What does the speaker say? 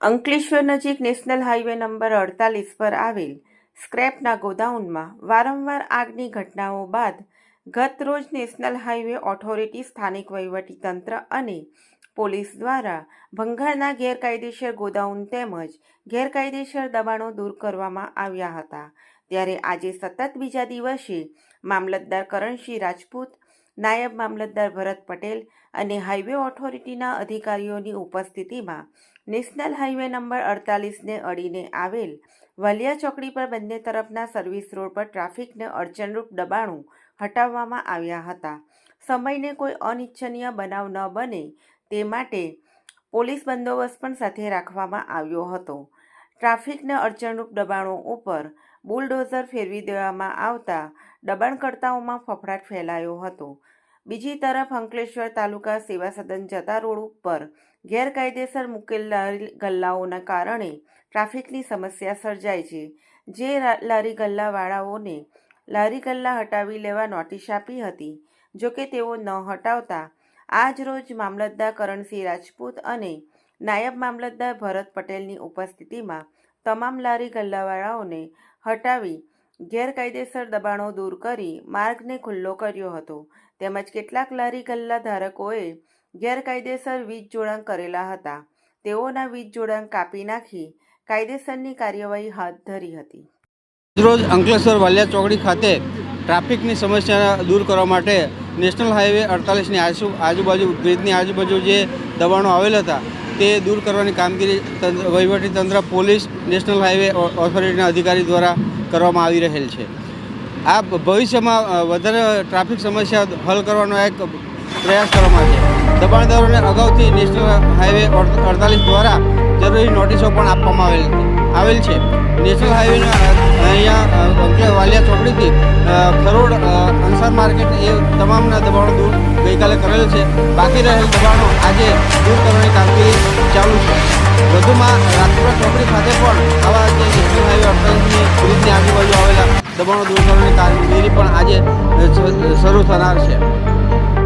અંકલેશ્વર નજીક national highway number અડતાલીસ પર આવેલ સ્ક્રેપના ગોદાઉનમાં વારંવાર આગની ઘટનાઓ બાદ ગત રોજ નેશનલ હાઈવે ઓથોરિટી સ્થાનિક વહીવટીતંત્ર અને પોલીસ દ્વારા ભંગારના ગેરકાયદેસર ગોદાઉન તેમજ ગેરકાયદેસર દબાણો દૂર કરવામાં આવ્યા હતા. ત્યારે આજે સતત બીજા દિવસે મામલતદાર કરણસિંહ રાજપૂત, નાયબ મામલતદાર ભરત પટેલ અને હાઈવે ઓથોરિટીના અધિકારીઓની ઉપસ્થિતિમાં નેશનલ હાઈવે નંબર અડતાલીસને અડીને આવેલ વાલિયા ચોકડી પર બંને તરફના સર્વિસ રોડ પર ટ્રાફિકને અડચણરૂપ દબાણો હટાવવામાં આવ્યા હતા. સમયને કોઈ અનિચ્છનીય બનાવ ન બને તે માટે પોલીસ બંદોબસ્ત પણ સાથે રાખવામાં આવ્યો હતો. ટ્રાફિકને અડચણરૂપ દબાણો ઉપર બુલડોઝર ફેરવી દેવામાં આવતા દબાણકર્તાઓમાં ફફડાટ ફેલાયો હતો. બીજી તરફ અંકલેશ્વર તાલુકા સેવા સદન જતા રોડ ઉપર ગેરકાયદેસર મૂકેલ ગલ્લાઓના કારણે ટ્રાફિકની સમસ્યા સર્જાય છે. જે લારી ગલ્લાવાળાઓને લારી ગલ્લા હટાવી લેવા નોટિસ આપી હતી. જોકે તેઓ ન હટાવતા, આજ રોજ મામલતદાર કરણસિંહ રાજપૂત અને નાયબ મામલતદાર ભરત પટેલની ઉપસ્થિતિમાં તમામ લારી ગલ્લાવાળાઓને હટાવી ગેરકાયદેસર દબાણો દૂર કરી માર્ગને ખુલ્લો કર્યો હતો. તેમજ કેટલાક લારી ગલ્લા ધારકોએ ગેરકાયદેસર વીજ જોડાણ કરેલા હતા. તેઓના વીજ જોડાણ કાપી નાખી કાયદેસરની કાર્યવાહી હાથ ધરી હતી. રોજ અંકલેશ્વર વાલિયા ચોકડી ખાતે ટ્રાફિકની સમસ્યા દૂર કરવા માટે નેશનલ હાઈવે અડતાલીસની આજુ, આજુબાજુ, બ્રિજની આજુબાજુ જે દબાણો આવેલ હતા, તે દૂર કરવાની કામગીરી વહીવટી તંત્ર, પોલીસ, નેશનલ હાઈવે ઓથોરિટીના અધિકારી દ્વારા કરવામાં આવી રહેલ છે. આ ભવિષ્યમાં વધારે ટ્રાફિક સમસ્યા હલ કરવાનો એક પ્રયાસ કરવામાં છે દબાણદારોને અગાઉથી નેશનલ હાઈવે અડતાલીસ દ્વારા જરૂરી નોટિસો પણ આપવામાં આવેલ આવેલ છે. નેશનલ હાઈવેના અહીંયા વાલિયા ચોકડીથી ખરોડ અંસાર માર્કેટ એ તમામના દબાણો દૂર ગઈકાલે કરેલ છે. બાકી રહેલ દબાણો આજે દૂર કરવાની કામગીરી ચાલુ છે. વધુમાં રાજપુરા ચોકડી ખાતે પણ આવા જે નેશનલ હાઈવે અડતાલીસની બ્રિજની આજુબાજુ આવેલા દબાણો દૂર કરવાની કામગીરી પણ આજે શરૂ થનાર છે.